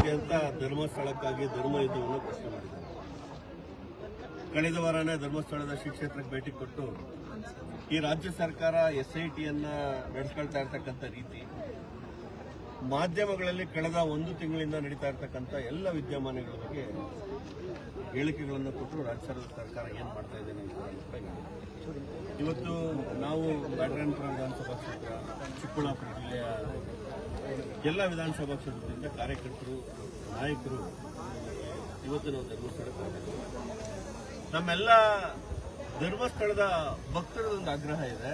ಹೇಗೆ ಅಂತ ಧರ್ಮಸ್ಥಳಕ್ಕಾಗಿ ಧರ್ಮ ಯುದ್ಧವನ್ನು ಪ್ರಶ್ನೆ ಮಾಡಿದ್ದಾರೆ. ಕಳೆದ ವಾರನೇ ಧರ್ಮಸ್ಥಳದ ಶ್ರೀ ಕ್ಷೇತ್ರಕ್ಕೆ ಭೇಟಿ ಕೊಟ್ಟು ಈ ರಾಜ್ಯ ಸರ್ಕಾರ ಎಸ್ ಐ ಟಿಯನ್ನು ನಡೆಸ್ಕೊಳ್ತಾ ಇರ್ತಕ್ಕಂಥ ರೀತಿ, ಮಾಧ್ಯಮಗಳಲ್ಲಿ ಕಳೆದ ಒಂದು ತಿಂಗಳಿಂದ ನಡೀತಾ ಇರ್ತಕ್ಕಂಥ ಎಲ್ಲ ವಿದ್ಯಮಾನಗಳ ಬಗ್ಗೆ ಹೇಳಿಕೆಗಳನ್ನು ಕೊಟ್ಟರು ರಾಜ್ಯ ಸರ್ಕಾರ ಏನು ಮಾಡ್ತಾ ಇದೆ ಇವತ್ತು ನಾವು ಬ್ಯಾಟರಾಯನಪುರ ವಿಧಾನಸಭಾ ಕ್ಷೇತ್ರ, ಚಿಕ್ಕಬಳ್ಳಾಪುರ ಜಿಲ್ಲೆಯ ಎಲ್ಲ ವಿಧಾನಸಭಾ ಕ್ಷೇತ್ರದಿಂದ ಕಾರ್ಯಕರ್ತರು, ನಾಯಕರು ಇವತ್ತು ನಾವು ಧರ್ಮಸ್ಥಳಕ್ಕೆ. ನಮ್ಮೆಲ್ಲ ಧರ್ಮಸ್ಥಳದ ಭಕ್ತರದೊಂದು ಆಗ್ರಹ ಇದೆ.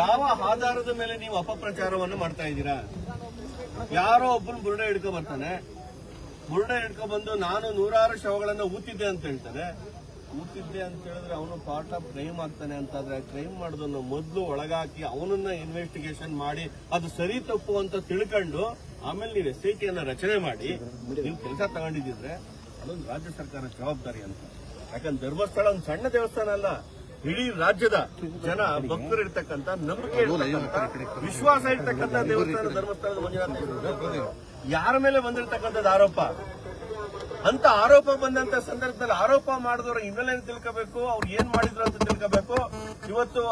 ಯಾವ ಆಧಾರದ ಮೇಲೆ ನೀವು ಅಪಪ್ರಚಾರವನ್ನು ಮಾಡ್ತಾ ಇದ್ದೀರಾ? ಯಾರೋ ಒಬ್ಬನ ಬುರುಡೆ ಹಿಡ್ಕೊ ಬರ್ತಾನೆ. ಬುರುಡೆ ಹಿಡ್ಕೊ ಬಂದು ನಾನು ನೂರಾರು ಶವಗಳನ್ನ ಊತಿದ್ದೆ ಅಂತ ಹೇಳ್ತಾನೆ ಊತಿದ್ದೆ ಅಂತ ಹೇಳಿದ್ರೆ ಅವನು ಪಾರ್ಟ್ ಆಫ್ ಕ್ರೈಮ್ ಆಗ್ತಾನೆ ಅಂತಾದ್ರೆ ಕ್ರೈಮ್ ಮಾಡೋದನ್ನು ಮೊದಲು ಒಳಗಾಕಿ ಅವನನ್ನ ಇನ್ವೆಸ್ಟಿಗೇಷನ್ ಮಾಡಿ, ಅದು ಸರಿ ತಪ್ಪು ಅಂತ ತಿಳ್ಕೊಂಡು ಆಮೇಲೆ ನೀವು ಎಸ್ ಐ ಟಿಯನ್ನ ರಚನೆ ಮಾಡಿ, ನೀವು ಕೆಲಸ ತಗೊಂಡಿದ್ರೆ ಅದೊಂದು ರಾಜ್ಯ ಸರ್ಕಾರ ಜವಾಬ್ದಾರಿ ಅಂತ. ಯಾಕಂದ್ರೆ ಧರ್ಮಸ್ಥಳ ಒಂದು ಸಣ್ಣ ದೇವಸ್ಥಾನ ಅಲ್ಲ, ಇಡೀ ರಾಜ್ಯದ ಜನ ಭಕ್ತರು ಇರ್ತಕ್ಕಂಥ, ನಂಬಿಕೆ ವಿಶ್ವಾಸ ಇರ್ತಕ್ಕಂಥ ದೇವಸ್ಥಾನ ಧರ್ಮಸ್ಥಳದ ಯಾರ ಮೇಲೆ ಬಂದಿರತಕ್ಕಂಥದ್ದು ಆರೋಪ? ಅಂತ ಆರೋಪ ಬಂದಂತ ಸಂದರ್ಭದಲ್ಲಿ ಆರೋಪ ಮಾಡಿದವರ ಹಿನ್ನೆಲೆ ತಿಳ್ಕೋಬೇಕು? ಅವ್ರು ಏನ್ ಮಾಡಿದ್ರು ಅಂತ ತಿಳ್ಕೋಬೇಕು? ಇವತ್ತು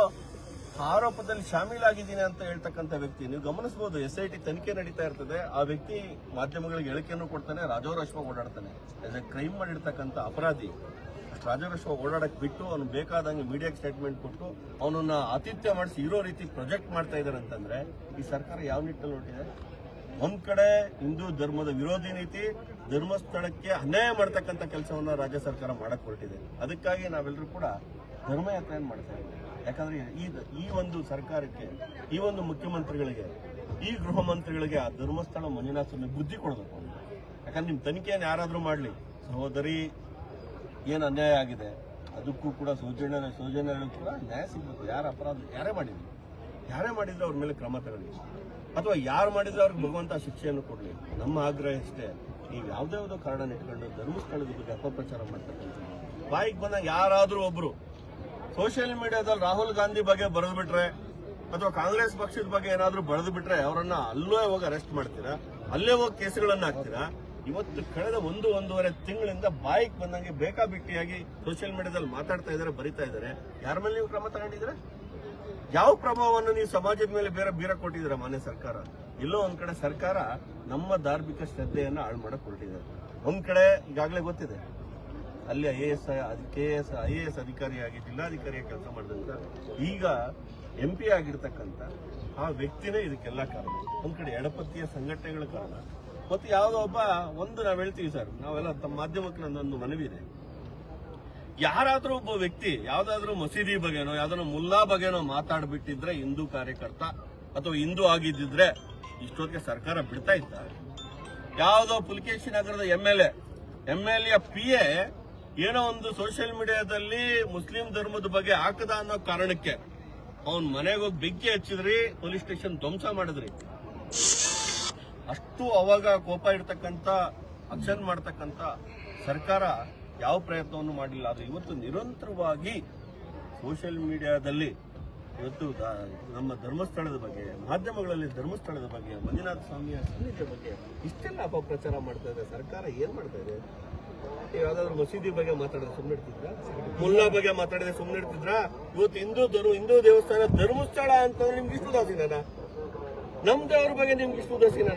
ಆರೋಪದಲ್ಲಿ ಶಾಮೀಲಾಗಿದ್ದೀನಿ ಅಂತ ಹೇಳ್ತಕ್ಕಂಥ ವ್ಯಕ್ತಿ, ನೀವು ಗಮನಿಸಬಹುದು ಎಸ್ ಐ ಟಿ ತನಿಖೆ ನಡೀತಾ ಇರ್ತದೆ. ಆ ವ್ಯಕ್ತಿ ಮಾಧ್ಯಮಗಳಿಗೆ ಹೇಳಿಕೆಯನ್ನು ಕೊಡ್ತಾನೆ ರಾಜೋರಾಶ್ವ ಓಡಾಡ್ತಾನೆ. ಆಸ್ ಎ ಕ್ರೈಮ್ ಮಾಡಿರ್ತಕ್ಕಂಥ ಅಪರಾಧಿ ಅಷ್ಟು ಓಡಾಡಕ್ಕೆ ಓಡಾಡಕ್ ಬಿಟ್ಟು ಅವ್ನು ಬೇಕಾದಂಗೆ ಮೀಡಿಯಾಕ್ಕೆ ಸ್ಟೇಟ್ಮೆಂಟ್ ಕೊಟ್ಟು ಅವನನ್ನ ಆತಿಥ್ಯ ಮಾಡಿಸಿ ಇರೋ ರೀತಿ ಪ್ರೊಜೆಕ್ಟ್ ಮಾಡ್ತಾ ಇದ್ದಾರೆ ಅಂತಂದ್ರೆ ಈ ಸರ್ಕಾರ ಯಾವ ನಿಟ್ಟಲ್ಲಿ ಹೊರಟಿದೆ? ಒಂದ್ ಕಡೆ ಹಿಂದೂ ಧರ್ಮದ ವಿರೋಧಿ ನೀತಿ ಧರ್ಮಸ್ಥಳಕ್ಕೆ ಅನ್ಯಾಯ ಮಾಡ್ತಕ್ಕಂಥ ಕೆಲಸವನ್ನ ರಾಜ್ಯ ಸರ್ಕಾರ ಮಾಡಕ್ ಹೊರಟಿದೆ ಅದಕ್ಕಾಗಿ ನಾವೆಲ್ಲರೂ ಕೂಡ ಧರ್ಮಯಾತ್ರೆಯನ್ನು ಮಾಡ್ತಾ ಇದ್ದೀವಿ. ಯಾಕಂದ್ರೆ ಈ ಈ ಒಂದು ಸರ್ಕಾರಕ್ಕೆ, ಈ ಒಂದು ಮುಖ್ಯಮಂತ್ರಿಗಳಿಗೆ, ಈ ಗೃಹ ಮಂತ್ರಿಗಳಿಗೆ ಆ ಧರ್ಮಸ್ಥಳ ಮಂಜುನಾಥ ಬುದ್ಧಿ ಕೊಡಬೇಕು ಯಾಕಂದ್ರೆ ನಿಮ್ ತನಿಖೆಯನ್ನು ಯಾರಾದರೂ ಮಾಡ್ಲಿ. ಸಹೋದರಿ, ಏನು ಅನ್ಯಾಯ ಆಗಿದೆ, ಅದಕ್ಕೂ ಕೂಡ ಸೌಜನ್ಯ ಸೌಜನ್ಯಗಳು ಕೂಡ ನ್ಯಾಯ ಸಿಗಬೇಕು. ಯಾರು ಅಪರಾಧ, ಯಾರೇ ಮಾಡಿದ್ರು. ಯಾರೇ ಮಾಡಿದ್ರೆ ಅವ್ರ ಮೇಲೆ ಕ್ರಮ ತಗೊಳ್ಳಿ. ಅಥವಾ ಯಾರು ಮಾಡಿದ್ರೆ ಅವ್ರಿಗೆ ಭಗವಂತ ಶಿಕ್ಷೆಯನ್ನು ಕೊಡಲಿ. ನಮ್ಮ ಆಗ್ರಹ ಎಷ್ಟೇ ನೀವು ಯಾವುದೇ ಯಾವುದೋ ಕಾರಣ ಇಟ್ಕೊಂಡು ಧರ್ಮಸ್ಥಳದ ಬಗ್ಗೆ ಅಪಪ್ರಚಾರ ಮಾಡ್ತಕ್ಕಂಥ ಬಾಯಿಗೆ ಬಂದಾಗ ಯಾರಾದರೂ ಒಬ್ರು ಸೋಷಿಯಲ್ ಮೀಡಿಯಾದಲ್ಲಿ ರಾಹುಲ್ ಗಾಂಧಿ ಬಗ್ಗೆ ಬರೆದು ಬಿಟ್ರೆ, ಅಥವಾ ಕಾಂಗ್ರೆಸ್ ಪಕ್ಷದ ಬಗ್ಗೆ ಏನಾದರೂ ಬರೆದು ಬಿಟ್ರೆ ಅವರನ್ನ ಅಲ್ಲೇ ಹೋಗಿ ಅರೆಸ್ಟ್ ಮಾಡ್ತೀರಾ? ಅಲ್ಲೇ ಹೋಗಿ ಕೇಸುಗಳನ್ನು ಹಾಕ್ತೀರಾ? ಇವತ್ತು ಕಳೆದ ಒಂದು, ಒಂದೂವರೆ ತಿಂಗಳಿಂದ ಬಾಯಿಗೆ ಬಂದಂಗೆ ಬೇಕಾಬಿಟ್ಟಿಯಾಗಿ ಸೋಷಿಯಲ್ ಮೀಡಿಯಾದಲ್ಲಿ ಮಾತಾಡ್ತಾ ಇದ್ದಾರೆ, ಬರಿತಾ ಇದ್ದಾರೆ. ಯಾರ ಮೇಲೆ ನೀವು ಕ್ರಮ ತಗೊಂಡಿದ್ರೆ ಯಾವ ಪ್ರಭಾವವನ್ನು ನೀವು ಸಮಾಜದ ಮೇಲೆ ಬೇರೆ ಬೀರ ಕೊಟ್ಟಿದ್ದೀರಾ ಮಾನ್ಯ ಸರ್ಕಾರ? ಎಲ್ಲೋ ಒಂದ್ ಕಡೆ ಸರ್ಕಾರ ನಮ್ಮ ಧಾರ್ಮಿಕ ಶ್ರದ್ಧೆಯನ್ನ ಹಾಳು ಮಾಡಕ್ ಹೊರಟಿದ್ದಾರೆ ಒಂದ್ ಕಡೆ ಈಗಾಗಲೇ ಗೊತ್ತಿದೆ. ಅಲ್ಲಿ I A S K S I A S ಅಧಿಕಾರಿಯಾಗಿ, ಜಿಲ್ಲಾಧಿಕಾರಿಯಾಗಿ ಕೆಲಸ ಮಾಡಿದಂತ ಈಗ ಎಂ ಪಿ ಆಗಿರ್ತಕ್ಕಂಥ ಆ ವ್ಯಕ್ತಿನೇ ಇದಕ್ಕೆಲ್ಲ ಕಾರಣ. ಒಂದ್ ಕಡೆ ಎಡಪತಿಯ ಸಂಘಟನೆಗಳ ಕಾರಣ. ಮತ್ತೆ ಯಾವುದೋ ಒಬ್ಬ, ಒಂದು ನಾವು ಹೇಳ್ತೀವಿ ಸರ್, ನಾವೆಲ್ಲ ತಮ್ಮ ಮಾಧ್ಯಮಕ್ಕೆ ನನ್ನೊಂದು ಮನವಿ ಇದೆ. ಯಾರಾದ್ರೂ ಒಬ್ಬ ವ್ಯಕ್ತಿ, ಯಾವ್ದಾದ್ರೂ ಮಸೀದಿ ಬಗ್ಗೆನೋ ಯಾವ್ದಾದ್ರು ಮುಲ್ಲಾ ಬಗ್ಗೆನೋ ಮಾತಾಡ್ಬಿಟ್ಟಿದ್ರೆ ಹಿಂದೂ ಕಾರ್ಯಕರ್ತ ಅಥವಾ ಹಿಂದೂ ಆಗಿದ್ದಿದ್ರೆ ಇಷ್ಟೊತ್ತಿಗೆ ಸರ್ಕಾರ ಬಿಡ್ತಾ ಇತ್ತ ಯಾವುದೋ ಪುಲಕೇಶಿ ನಗರದ M L M L A P A ಏನೋ ಒಂದು ಸೋಷಿಯಲ್ ಮೀಡಿಯಾದಲ್ಲಿ ಮುಸ್ಲಿಂ ಧರ್ಮದ ಬಗ್ಗೆ ಹಾಕದ ಅನ್ನೋ ಕಾರಣಕ್ಕೆ ಅವನ್ ಮನೆಗೆ ಹೋಗಿ ಬೆಂಕಿ ಹಚ್ಚಿದ್ರಿ, ಪೊಲೀಸ್ ಸ್ಟೇಷನ್ ಧ್ವಂಸ ಮಾಡಿದ್ರಿ. ಅಷ್ಟು ಅವಾಗ ಕೋಪ ಇರ್ತಕ್ಕಂಥ ಆಕ್ಷನ್ ಮಾಡ್ತಕ್ಕಂಥ ಸರ್ಕಾರ ಯಾವ ಪ್ರಯತ್ನವನ್ನು ಮಾಡಿಲ್ಲ. ಆದರೆ ಇವತ್ತು ನಿರಂತರವಾಗಿ ಸೋಷಿಯಲ್ ಮೀಡಿಯಾದಲ್ಲಿ ಇವತ್ತು ನಮ್ಮ ಧರ್ಮಸ್ಥಳದ ಬಗ್ಗೆ, ಮಾಧ್ಯಮಗಳಲ್ಲಿ ಧರ್ಮಸ್ಥಳದ ಬಗ್ಗೆ, ಮಂಜುನಾಥ ಸ್ವಾಮಿಯ ಸನ್ನಿಧಿಯ ಬಗ್ಗೆ ಇಷ್ಟೆಲ್ಲ ಅಪಪ್ರಚಾರ ಮಾಡ್ತಾ ಇದೆ. ಸರ್ಕಾರ ಏನು ಮಾಡ್ತಾ ಇದೆ? ಯಾವ್ದಾದ್ರು ಮಸೀದಿ ಬಗ್ಗೆ ಮಾತಾಡಿದ್ರೆ ಸುಮ್ಮನೆ ಮುಲ್ಲಾ ಬಗ್ಗೆ ಮಾತಾಡಿದ್ರೆ ಸುಮ್ಮನೆ ಇರ್ತಿದ್ರ? ಇವತ್ತು ಹಿಂದೂ ಧರ್ಮ, ಹಿಂದೂ ದೇವಸ್ಥಾನ ಧರ್ಮಸ್ಥಳ ಅಂತಂದ್ರೆ ನಿಮ್ಗೆ ಇಷ್ಟು ದಾಸಿನ ನಮ್ ಬಗ್ಗೆ ನಿಮ್ಗೆ ಇಷ್ಟು ದಾಸಿನ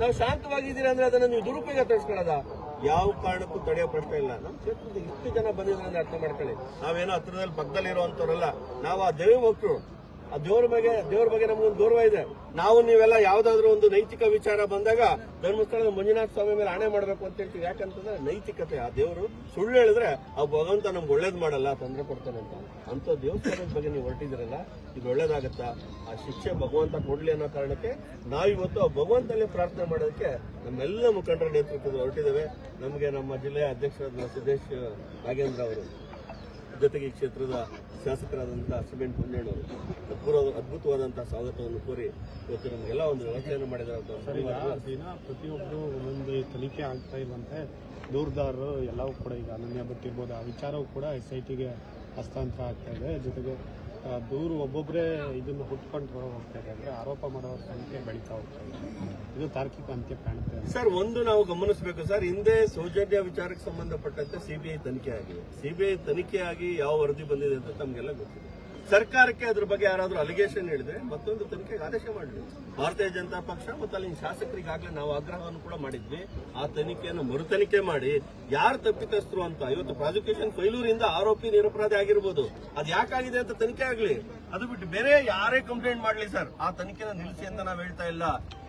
ನಾವು ಶಾಂತವಾಗಿದ್ದೀರಾ ಅಂದ್ರೆ ಅದನ್ನ ನೀವು ದುರುಪಯೋಗ ತರಿಸ್ಕೊಳ್ಳೋದ? ಯಾವ ಕಾರಣಕ್ಕೂ ತಡೆಯೋ ಪ್ರಶ್ನೆ ಇಲ್ಲ. ನಮ್ಮ ಕ್ಷೇತ್ರದಲ್ಲಿ ಇಷ್ಟು ಜನ ಬಂದಿದ್ರೆ ಅಂದ್ರೆ ಅರ್ಥ ಮಾಡ್ಕೊಳ್ಳಿ. ನಾವೇನೋ ಹತ್ರದಲ್ಲಿ ಪಕ್ಕದಲ್ಲಿ ಇರುವಂತವ್ರಲ್ಲ ನಾವು ಆ ದೇವಿ ಭಕ್ತರು ಆ ದೇವ್ರ ಬಗ್ಗೆ ದೇವ್ರ ಬಗ್ಗೆ ನಮ್ಗೊಂದು ಗೌರವ ಇದೆ. ನಾವು ನೀವೆಲ್ಲ ಯಾವ್ದಾದ್ರು ಒಂದು ನೈತಿಕ ವಿಚಾರ ಬಂದಾಗ ಧರ್ಮಸ್ಥಳದ ಮಂಜುನಾಥ ಸ್ವಾಮಿ ಮೇಲೆ ಆಣೆ ಮಾಡ್ಬೇಕು ಅಂತ ಹೇಳ್ತೀವಿ. ಯಾಕಂತಂದ್ರೆ ನೈತಿಕತೆ, ಆ ದೇವರು ಸುಳ್ಳು ಹೇಳಿದ್ರೆ ಆ ಭಗವಂತ ನಮ್ಗೆ ಒಳ್ಳೇದ್ ಮಾಡಲ್ಲ, ತೊಂದರೆ ಕೊಡ್ತಾನೆ ಅಂತ. ಅಂತ ದೇವಸ್ಥಾನದ ಬಗ್ಗೆ ನೀವು ಹೊರಟಿದ್ರಲ್ಲ ಇದು ಒಳ್ಳೇದಾಗತ್ತಾ? ಆ ಶಿಕ್ಷೆ ಭಗವಂತ ಕೊಡ್ಲಿ ಅನ್ನೋ ಕಾರಣಕ್ಕೆ ನಾವಿವತ್ತು ಆ ಭಗವಂತನಲ್ಲಿ ಪ್ರಾರ್ಥನೆ ಮಾಡೋದಕ್ಕೆ ನಮ್ಮೆಲ್ಲ ಮುಖಂಡರ ನೇತೃತ್ವದಲ್ಲಿ ಹೊರಟಿದ್ದೇವೆ. ನಮಗೆ ನಮ್ಮ ಜಿಲ್ಲೆಯ ಅಧ್ಯಕ್ಷರಾದ ಸಿದ್ದೇಶ್, ನಾಗೇಂದ್ರ ಅವರು. ಜೊತೆಗೆ ಈ ಕ್ಷೇತ್ರದ ಶಾಸಕರಾದಂತಹ ಸಿಮೆಂಟ್ ಪುಂಜಣ್ಣವರು ಅದ್ಭುತ ಅದ್ಭುತವಾದಂತಹ ಸ್ವಾಗತವನ್ನು ಕೋರಿ ಇವತ್ತು ನಮಗೆಲ್ಲ ಒಂದು ವ್ಯವಸ್ಥೆಯನ್ನು ಮಾಡಿದ್ದಾರೆ ದಿನ ಪ್ರತಿಯೊಬ್ಬರು ಒಂದೊಂದು ತನಿಖೆ ಆಗ್ತಾ ಇರುವಂತೆ ದೂರದಾರರು ಎಲ್ಲವೂ ಕೂಡ ಈಗ ಅನನ್ಯ ಭಟ್ ಇರ್ಬೋದು ಆ ವಿಚಾರವೂ ಕೂಡ ಎಸ್ ಐ ಟಿಗೆ ಹಸ್ತಾಂತರ ಆಗ್ತಾ ಇದೆ. ಜೊತೆಗೆ ದೂರು ಒಬ್ಬೊಬ್ಬರೇ ಇದನ್ನು ಹುಟ್ಕೊಂಡು ಹೋಗ್ತಾರೆ ಅಂದರೆ ಆರೋಪ ಮಾಡೋರ ಸಂಖ್ಯೆ ಬೆಳೀತಾ ಹೋಗ್ತಾ ಇದೆ. ಇದು ತಾರ್ಕಿಕ ಅಂತ್ಯ ಕಾಣುತ್ತೆ ಸರ್, ಒಂದು ನಾವು ಗಮನಿಸಬೇಕು ಸರ್, ಹಿಂದೆ ಸೌಜನ್ಯ ವಿಚಾರಕ್ಕೆ ಸಂಬಂಧಪಟ್ಟಂತೆ ಸಿಬಿಐ ತನಿಖೆ ಆಗಿದೆ. ಸಿಬಿಐ ತನಿಖೆ ಆಗಿ ಯಾವ ವರದಿ ಬಂದಿದೆ ಅಂತ ತಮಗೆಲ್ಲ ಗೊತ್ತಿದೆ. ಸರ್ಕಾರಕ್ಕೆ ಅದ್ರ ಬಗ್ಗೆ ಯಾರಾದ್ರೂ ಅಲಿಗೇಷನ್ ಹೇಳಿದ್ರೆ ಮತ್ತೊಂದು ತನಿಖೆಗೆ ಆದೇಶ ಮಾಡಲಿ. ಭಾರತೀಯ ಜನತಾ ಪಕ್ಷ ಮತ್ತು ಅಲ್ಲಿನ ಶಾಸಕರಿಗಾಗಲೇ ನಾವು ಆಗ್ರಹವನ್ನು ಕೂಡ ಮಾಡಿದ್ವಿ. ಆ ತನಿಖೆಯನ್ನು ಮರು ತನಿಖೆ ಮಾಡಿ ಯಾರು ತಪ್ಪಿತಸ್ಥರು ಅಂತ, ಇವತ್ತು ಪ್ರಾಸಿಕ್ಯೂಷನ್ ಫೈಲೂರಿಂದ ಆರೋಪಿ ನಿರಪರಾಧಿ ಆಗಿರ್ಬೋದು, ಅದು ಯಾಕಾಗಿದೆ ಅಂತ ತನಿಖೆ ಆಗಲಿ. ಅದು ಬಿಟ್ಟು ಬೇರೆ ಯಾರೇ ಕಂಪ್ಲೇಂಟ್ ಮಾಡಲಿ ಸರ್ ಆ ತನಿಖೆನ ನಿಲ್ಲಿಸಿ ಅಂತ ನಾವು ಹೇಳ್ತಾ ಇಲ್ಲ.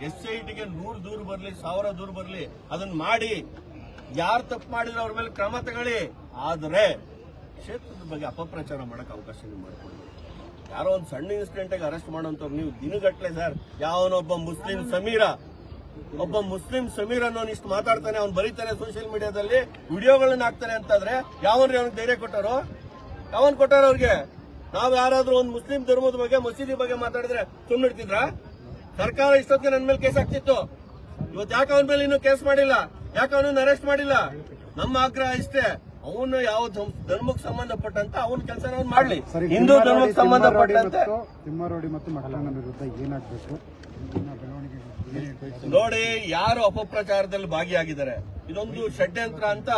ಎಸ್ ಐ ಟಿಗೆ ನೂರು ದೂರು ಬರಲಿ, ಸಾವಿರ ದೂರು ಬರಲಿ ಅದನ್ನ ಮಾಡಿ. ಯಾರು ತಪ್ಪು ಮಾಡಿದ್ರೆ ಅವ್ರ ಮೇಲೆ ಕ್ರಮ ತಗೊಳ್ಳಿ. ಆದರೆ ಕ್ಷೇತ್ರದ ಬಗ್ಗೆ ಅಪಪ್ರಚಾರ ಮಾಡೋಕೆ ಅವಕಾಶ ನೀವು ಮಾಡ್ಕೊಳ್ಳಿ. ಯಾರೋ ಒಂದು ಸಣ್ಣ ಇನ್ಸಿಡೆಂಟಾಗಿ ಅರೆಸ್ಟ್ ಮಾಡೋಂಥವ್ರು ನೀವು ದಿನಗಟ್ಟಲೆ ಸರ್ ಯಾವನೊಬ್ಬ ಮುಸ್ಲಿಂ ಸಮೀರ, ಒಬ್ಬ ಮುಸ್ಲಿಂ ಸಮೀರ್ ಅನ್ನೋನ್ ಇಷ್ಟು ಮಾತಾಡ್ತಾನೆ, ಅವ್ನು ಬರೀತಾನೆ ಸೋಷಿಯಲ್ ಮೀಡಿಯಾದಲ್ಲಿ ವಿಡಿಯೋಗಳನ್ನ ಹಾಕ್ತಾನೆ ಅಂತಂದ್ರೆ ಯಾವನ್ರಿ ಅವ್ನಿಗೆ ಧೈರ್ಯ ಕೊಟ್ಟಾರೋ? ಯಾವನ್ ಕೊಟ್ಟಾರ ಅವ್ರಿಗೆ? ನಾವ್ ಯಾರಾದ್ರೂ ಒಂದು ಮುಸ್ಲಿಂ ಧರ್ಮದ ಬಗ್ಗೆ, ಮಸೀದಿ ಬಗ್ಗೆ ಮಾತಾಡಿದ್ರೆ ಸುಮ್ಮನಿಡ್ತಿದ್ರ ಸರ್ಕಾರ ಇಷ್ಟೊತ್ತಿಗೆ ನನ್ನ ಮೇಲೆ ಕೇಸ್ ಹಾಕ್ತಿತ್ತು ಇವತ್ತು ಯಾಕೆ ಅವನ ಮೇಲೆ ಇನ್ನೂ ಕೇಸ್ ಮಾಡಿಲ್ಲ? ಯಾಕೆ ಅವನನ್ನ ಅರೆಸ್ಟ್ ಮಾಡಿಲ್ಲ? ನಮ್ಮ ಆಗ್ರಹ ಇಷ್ಟೇ. ಅವನು ಯಾವ ಧರ್ಮ- ಧರ್ಮಕ್ಕೆ ಸಂಬಂಧಪಟ್ಟಂತ ಅವನ ಕೆಲಸ ಅವ್ನು ಮಾಡ್ಲಿ. ಹಿಂದೂ ಧರ್ಮಕ್ಕೆ ಸಂಬಂಧಪಟ್ಟಂತೆ ತಿಮ್ಮಾರೋಡಿ ಮತ್ತು ಮಕ್ಕಳನ್ನ ವಿರುದ್ಧ ಏನಾಗಬೇಕು? ನೋಡಿ ಯಾರು ಅಪಪ್ರಚಾರದಲ್ಲಿ ಭಾಗಿಯಾಗಿದ್ದಾರೆ? ಇದೊಂದು ಷಡ್ಯಂತ್ರ ಅಂತ